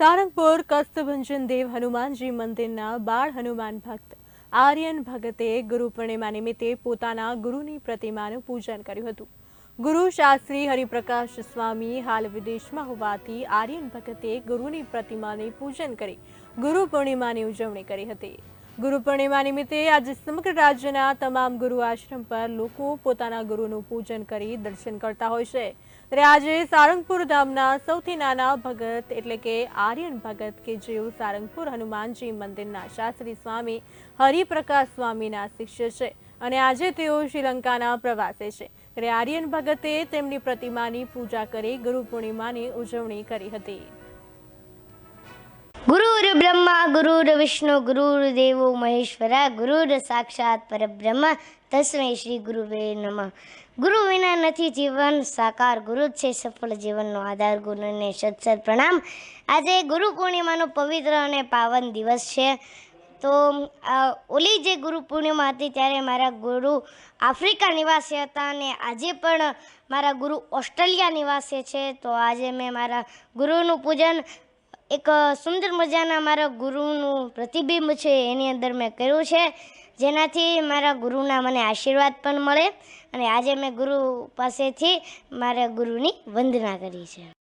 સારંગપુર કસ્તભંજન દેવ હનુમાનજી મંદિરના બાળ હનુમાન ભક્ત આર્યન ભગતે ગુરુ પૂર્ણિમા નિમિત્તે પોતાના ગુરુની પ્રતિમાનું પૂજન કર્યું હતું. ગુરુ શાસ્ત્રી હરિપ્રકાશ સ્વામી હાલ વિદેશમાં હોવાથી આર્યન ભગતે ગુરુની પ્રતિમાને પૂજન કરી ગુરુ પૂર્ણિમાની ઉજવણી કરી હતી. ગુરુ પૂર્ણિમા નિમિત્તે આજે સમગ્ર રાજ્યના તમામ ગુરુ આશ્રમ પર લોકો પોતાના ગુરુનું પૂજન કરી દર્શન કરતા હોય છે. ત્યારે આજે સારંગપુર ધામના સૌથી નાના ભગત એટલે કે આર્યન ભગત કે જેઓ સારંગપુર હનુમાનજી મંદિરના શાસ્ત્રી સ્વામી, હરિપ્રકાશ સ્વામીના શિષ્ય છે અને આજે તેઓ શ્રીલંકાના પ્રવાસે છે. ત્યારે આર્યન ભગતે તેમની પ્રતિમાની પૂજા કરી ગુરુ પૂર્ણિમાની ઉજવણી કરી હતી. ગુરુર વિષ્ણુ ગુરુર દેવો મહેશ્વરા ગુરુર સાક્ષાત પરબ્રહ્મ તસ્મૈ શ્રી ગુરુવે નમઃ ગુરુ વિના નથી જીવન સાકાર ગુરુ જ છે સફળ જીવનનો આધાર ગુરુને સત્સદ પ્રણામ. આજે ગુરુ પૂર્ણિમાનો પવિત્ર અને પાવન દિવસ છે. તો ઓલી જે ગુરુ પૂર્ણિમા હતી ત્યારે મારા ગુરુ આફ્રિકા નિવાસી હતા અને આજે પણ મારા ગુરુ ઓસ્ટ્રેલિયા નિવાસી છે. તો આજે મેં મારા ગુરુનું પૂજન એક સુંદર મજાના મારા ગુરુનું પ્રતિબિંબ છે એની અંદર મેં કર્યું છે. જેનાથી મારા ગુરુના મને આશીર્વાદ પણ મળે અને આજે મેં ગુરુ પાસેથી મારા ગુરુની વંદના કરી છે.